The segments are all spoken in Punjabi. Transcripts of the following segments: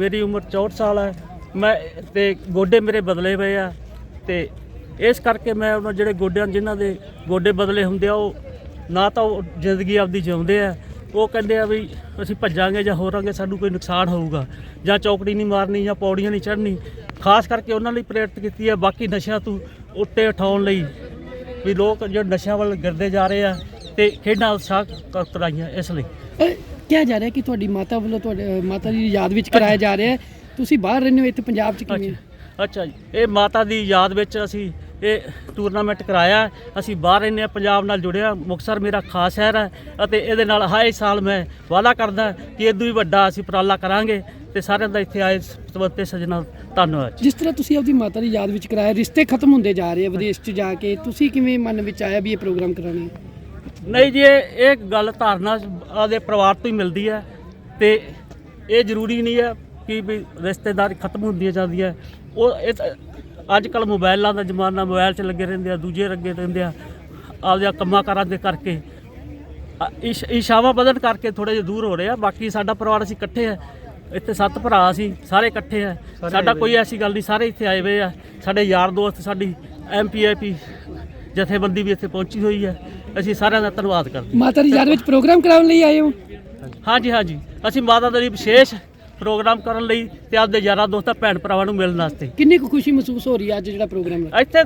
ਮੇਰੀ ਉਮਰ 64 ਸਾਲ ਹੈ। ਮੈਂ ਤੇ ਗੋਡੇ ਮੇਰੇ ਬਦਲੇ ਪਏ ਆ ਤੇ ਇਸ ਕਰਕੇ ਮੈਂ ਉਹਨਾਂ ਜਿਹੜੇ ਗੋਡਿਆਂ ਜਿਨ੍ਹਾਂ ਦੇ ਗੋਡੇ ਬਦਲੇ ਹੁੰਦੇ ਆ, ਉਹ ਨਾ ਤਾਂ ਉਹ ਜ਼ਿੰਦਗੀ ਆਪਦੀ ਜਿਉਂਦੇ ਆ। ਉਹ ਕਹਿੰਦੇ ਆ ਵੀ ਅਸੀਂ ਭੱਜਾਂਗੇ ਜਾਂ ਹੋਰਾਂਗੇ, ਸਾਨੂੰ ਕੋਈ ਨੁਕਸਾਨ ਹੋਊਗਾ ਜਾਂ ਚੌਕੜੀ ਨਹੀਂ ਮਾਰਨੀ ਜਾਂ ਪੌੜੀਆਂ ਨਹੀਂ ਚੜ੍ਹਨੀ। ਖਾਸ ਕਰਕੇ ਉਹਨਾਂ ਲਈ ਪ੍ਰੇਰਿਤ ਕੀਤੀ ਹੈ ਬਾਕੀ ਨਸ਼ਿਆਂ ਤੋਂ ਉੱਤੇ ਉਠਾਉਣ ਲਈ ਵੀ ਲੋਕ ਜੋ ਨਸ਼ਿਆਂ ਵੱਲ ਗਿਰਦੇ ਜਾ ਰਹੇ ਆ ਤੇ ਖੇਡਾਂ ਉਤਸ਼ਾਹ ਕ- ਕਰਾਈਆਂ ਇਸ ਲਈ। ਕਿਹਾ ਜਾ ਰਿਹਾ ਕਿ ਤੁਹਾਡੀ ਮਾਤਾ ਵੱਲੋਂ ਤੁਹਾਡੇ ਮਾਤਾ ਦੀ ਯਾਦ ਵਿੱਚ ਕਰਾਇਆ ਜਾ ਰਿਹਾ ਹੈ। ਤੁਸੀਂ ਬਾਹਰ ਰਹਿੰਦੇ ਹੋ ਇੱਥੇ ਪੰਜਾਬ 'ਚ ਕਿਵੇਂ? ਅੱਛਾ। ਜੀ। ਇਹ ਮਾਤਾ ਦੀ ਯਾਦ ਵਿੱਚ ਅਸੀਂ ਇਹ ਟੂਰਨਾਮੈਂਟ ਕਰਾਇਆ। ਅਸੀਂ ਬਾਹਰ ਰਹਿੰਦੇ ਹਾਂ ਪੰਜਾਬ ਨਾਲ ਜੁੜਿਆ ਮੁਕਤਸਰ ਮੇਰਾ ਖਾਸ ਸ਼ਹਿਰ ਹੈ ਅਤੇ ਇਹਦੇ ਨਾਲ ਹਰ ਸਾਲ ਮੈਂ ਵਾਅਦਾ ਕਰਦਾ ਕਿ ਇਦੋਂ ਵੀ ਵੱਡਾ ਅਸੀਂ ਉਪਰਾਲਾ ਕਰਾਂਗੇ ਤੇ ਸਾਰਿਆਂ ਦਾ ਇੱਥੇ ਆਏ ਸਤਵੰਤੇ ਸੱਜਣਾ ਧੰਨਵਾਦ ਜਿਸ ਤਰ੍ਹਾਂ ਤੁਸੀਂ ਆਪਦੀ ਮਾਤਾ ਦੀ ਯਾਦ ਵਿੱਚ ਕਰਾਇਆ ਰਿਸ਼ਤੇ ਖਤਮ ਹੁੰਦੇ ਜਾ ਰਹੇ ਆ ਵਿਦੇਸ਼ 'ਚ ਜਾ ਕੇ ਤੁਸੀਂ ਕਿਵੇਂ ਮਨ ਵਿੱਚ ਆਇਆ ਵੀ ਇਹ ਪ੍ਰੋਗਰਾਮ ਕਰਾਉਣਾ ਹੈ? ਨਹੀਂ ਜੀ ਇਹ ਇਹ ਗੱਲ ਧਾਰਨਾ ਆਦੇ ਪਰਿਵਾਰ ਤੋਂ ਹੀ ਮਿਲਦੀ ਹੈ ਤੇ ਇਹ ਜ਼ਰੂਰੀ ਨਹੀਂ ਹੈ ਕਿ ਵੀ ਰਿਸ਼ਤੇਦਾਰੀ ਖਤਮ ਹੁੰਦੀਆਂ ਜਾਂਦੀਆਂ। ਉਹ ਇਹ ਤਾਂ ਅੱਜ ਕੱਲ ਮੋਬਾਈਲਾਂ ਦਾ ਜ਼ਮਾਨਾ ਮੋਬਾਈਲ 'ਚ ਲੱਗੇ ਰਹਿੰਦੇ ਆ ਦੂਜੇ ਲੱਗੇ ਰਹਿੰਦੇ ਆ ਆਪਦੇ ਕੰਮਾਂ ਕਾਰਾਂ ਦੇ ਕਰਕੇ। ਇਸ਼ਾਵਾ ਬਦਨ ਕਰਕੇ ਥੋੜੇ ਜਿਹਾ ਦੂਰ ਹੋ ਰਹੇ। ਆ ਬਾਕੀ ਸਾਡਾ ਪਰਿਵਾਰ ਅਸੀਂ ਇਕੱਠੇ ਆ। ਇੱਥੇ ਸੱਤ ਭਰਾ ਅਸੀਂ ਸਾਰੇ ਇਕੱਠੇ ਆ। ਸਾਡਾ ਕੋਈ ਐਸੀ ਗੱਲ ਨਹੀਂ ਸਾਰੇ ਇੱਥੇ ਆਏ ਹੋਏ ਆ। ਸਾਡੇ ਯਾਰ ਦੋਸਤ ਸਾਡੀ ਐਮਪੀਆਈਪੀ ਜਥੇਬੰਦੀ ਵੀ ਇੱਥੇ ਪਹੁੰਚੀ ਹੋਈ ਹੈ ਅਸੀਂ ਸਾਰਿਆਂ ਦਾ ਧੰਨਵਾਦ ਕਰਦੇ ਮਾਤਾ ਦੀ ਯਾਦ ਵਿੱਚ ਪ੍ਰੋਗਰਾਮ ਕਰਾਉਣ ਲਈ ਆਏ ਹੋ? ਹਾਂਜੀ ਹਾਂਜੀ। ਅਸੀਂ ਮਾਤਾ ਦੇ ਲਈ ਵਿਸ਼ੇਸ਼ ਪ੍ਰੋਗਰਾਮ ਕਰਨ ਲਈ ਤੇ ਆਪਦੇ ਯਾਰਾਂ ਦੋਸਤਾਂ ਭੈਣ ਭਰਾਵਾਂ ਨੂੰ ਮਿਲਣ ਵਾਸਤੇ। ਕਿੰਨੀ ਕੁ ਖੁਸ਼ੀ ਮਹਿਸੂਸ ਹੋ ਰਹੀ ਹੈ ਅੱਜ ਜਿਹੜਾ ਪ੍ਰੋਗਰਾਮ ਹੈ? ਇੱਥੇ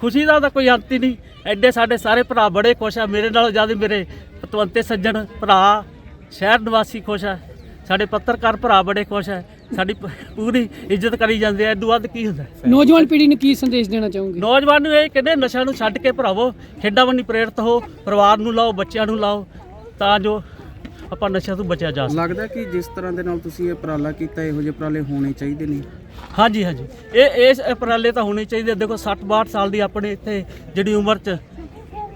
ਖੁਸ਼ੀ ਦਾ ਤਾਂ ਕੋਈ ਅੰਤ ਹੀ ਨਹੀਂ। ਐਡੇ ਸਾਡੇ ਸਾਰੇ ਭਰਾ ਬੜੇ ਖੁਸ਼ ਆ। ਮੇਰੇ ਨਾਲੋਂ ਜ਼ਿਆਦਾ ਮੇਰੇ ਪਤਵੰਤੇ ਸੱਜਣ ਭਰਾ ਸ਼ਹਿਰ ਨਿਵਾਸੀ ਖੁਸ਼ ਆ। ਸਾਡੇ ਪੱਤਰਕਾਰ ਭਰਾ ਬੜੇ ਖੁਸ਼ ਆ ਸਾਡੀ ਪ- ਪੂਰੀ ਇੱਜ਼ਤ ਕਰੀ ਜਾਂਦੇ ਆ। ਇਦੋਂ ਵੱਧ ਕੀ ਹੁੰਦਾ? ਨੌਜਵਾਨ ਪੀੜ੍ਹੀ ਨੂੰ ਕੀ ਸੰਦੇਸ਼ ਦੇਣਾ ਚਾਹੋਗੇ? ਨੌਜਵਾਨ ਨੂੰ ਇਹ ਕਹਿੰਦੇ ਨਸ਼ਾ ਨੂੰ ਛੱਡ ਕੇ ਭਰਾਵੋ ਖੇਡਾਂ ਵੱਲ ਪ੍ਰੇਰਿਤ ਹੋ ਪਰਿਵਾਰ ਨੂੰ ਲਾਓ ਬੱਚਿਆਂ ਨੂੰ ਲਾਓ ਤਾਂ ਜੋ ਆਪਾਂ ਨਸ਼ਿਆਂ ਤੋਂ ਬਚਿਆ ਜਾ ਸਕੇ। ਲੱਗਦਾ ਕਿ ਜਿਸ ਤਰ੍ਹਾਂ ਦੇ ਨਾਲ ਤੁਸੀਂ ਇਹ ਉਪਰਾਲਾ ਕੀਤਾ ਇਹੋ ਜਿਹੇ ਉਪਰਾਲੇ ਹੋਣੇ ਚਾਹੀਦੇ ਨੇ? ਹਾਂਜੀ ਹਾਂਜੀ। ਇਹ ਇਸ ਉਪਰਾਲੇ ਤਾਂ ਹੋਣੇ ਚਾਹੀਦੇ ਦੇਖੋ 60 62 ਸਾਲ ਦੀ ਆਪਣੇ ਇੱਥੇ ਜਿਹੜੀ ਉਮਰ 'ਚ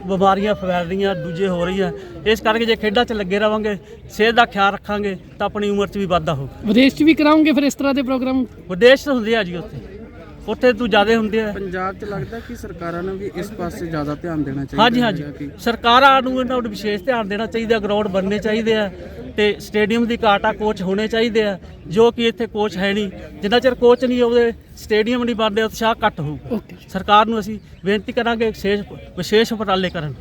ਬਿਮਾਰੀਆਂ ਫੈਲ ਰਹੀਆਂ ਦੂਜੇ ਹੋ ਰਹੀਆਂ। ਇਸ ਕਰਕੇ ਜੇ ਖੇਡਾਂ 'ਚ ਲੱਗੇ ਰਵਾਂਗੇ ਸਿਹਤ ਦਾ ਖਿਆਲ ਰੱਖਾਂਗੇ ਤਾਂ ਆਪਣੀ ਉਮਰ 'ਚ ਵੀ ਵਾਧਾ ਹੋਊਗਾ। ਵਿਦੇਸ਼ 'ਚ ਵੀ ਕਰਾਉਂਗੇ ਫਿਰ ਇਸ ਤਰ੍ਹਾਂ ਦੇ ਪ੍ਰੋਗਰਾਮ? ਵਿਦੇਸ਼ ਹੁੰਦੇ ਆ ਜੀ ਉੱਥੇ। ਉੱਥੇ ਤੂੰ ਜ਼ਿਆਦਾ ਹੁੰਦੇ ਆ। ਪੰਜਾਬ 'ਚ ਲੱਗਦਾ ਕਿ ਸਰਕਾਰਾਂ ਨੂੰ ਵੀ ਇਸ ਪਾਸੇ ਜ਼ਿਆਦਾ ਧਿਆਨ ਦੇਣਾ ਚਾਹੀਦਾ ਹਾਂਜੀ ਹਾਂਜੀ। ਸਰਕਾਰਾਂ ਨੂੰ ਇਹਨਾਂ ਨੂੰ ਵਿਸ਼ੇਸ਼ ਧਿਆਨ ਦੇਣਾ ਚਾਹੀਦਾ ਗਰਾਊਂਡ ਬਣਨੇ ਚਾਹੀਦੇ ਆ ਤੇ ਸਟੇਡੀਅਮ ਦੀ ਘਾਟ ਆ ਕੋਚ ਹੋਣੇ ਚਾਹੀਦੇ ਆ ਜੋ ਕਿ ਇੱਥੇ ਕੋਚ ਹੈ ਨਹੀਂ। ਜਿੰਨਾ ਚਿਰ ਕੋਚ ਨਹੀਂ ਆਉਂਦੇ ਸਟੇਡੀਅਮ ਨਹੀਂ ਬਣਦੇ ਉਤਸ਼ਾਹ ਘੱਟ ਹੋਊਗਾ ਸਰਕਾਰ ਨੂੰ ਅਸੀਂ ਬੇਨਤੀ ਕਰਾਂਗੇ ਵਿਸ਼ੇਸ਼ ਵਿਸ਼ੇਸ਼ ਉਪਰਾਲੇ ਕਰਨ।